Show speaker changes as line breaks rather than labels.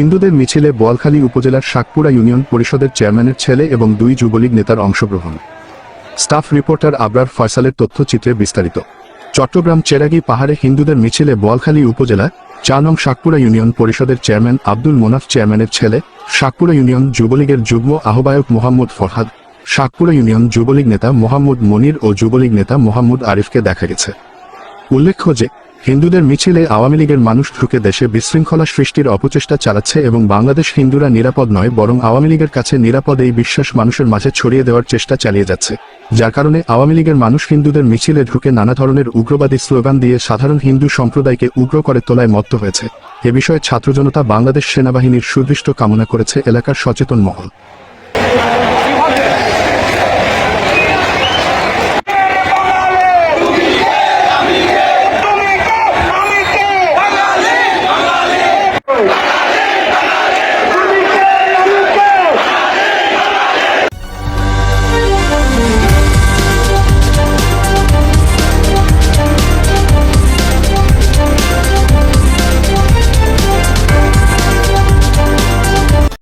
হিন্দুদের মিছিলে বোয়ালখালী উপজেলার শাকপুরা ইউনিয়ন পরিষদের চেয়ারম্যানের ছেলে এবং দুই যুবলীগ নেতার অংশগ্রহণ। স্টাফ রিপোর্টার আবরার ফয়সালের তথ্যচিত্রে বিস্তারিত। চট্টগ্রাম চেরাগি পাহাড়ে হিন্দুদের মিছিলে বোয়ালখালী উপজেলা চার নং শাকপুরা ইউনিয়ন পরিষদের চেয়ারম্যান আব্দুল মোনাফ চেয়ারম্যানের ছেলে, শাকপুরা ইউনিয়ন যুবলীগের যুগ্ম আহ্বায়ক মোহাম্মদ ফরহাদ, শাকপুরা ইউনিয়ন যুবলীগ নেতা মোহাম্মদ মনির ও যুবলীগ নেতা মোহাম্মদ আরিফকে দেখা গেছে। উল্লেখ্য যে হিন্দুদের মিছিলে আওয়ামী লীগের মানুষ ঢুকে দেশে বিশৃঙ্খলা সৃষ্টির অপচেষ্টা চালাচ্ছে এবং বাংলাদেশ হিন্দুরা নিরাপদ নয়, বরং আওয়ামী লীগের কাছে নিরাপদ এই বিশ্বাস মানুষের মাঝে ছড়িয়ে দেওয়ার চেষ্টা চালিয়ে যাচ্ছে। যার কারণে আওয়ামী লীগের মানুষ হিন্দুদের মিছিলে ঢুকে নানা ধরনের উগ্রবাদী স্লোগান দিয়ে সাধারণ হিন্দু সম্প্রদায়কে উগ্র করে তোলায় মত্ত হয়েছে। এ বিষয়ে ছাত্র জনতা বাংলাদেশ সেনাবাহিনীর সুদৃষ্ট কামনা করেছে এলাকার সচেতন মহল।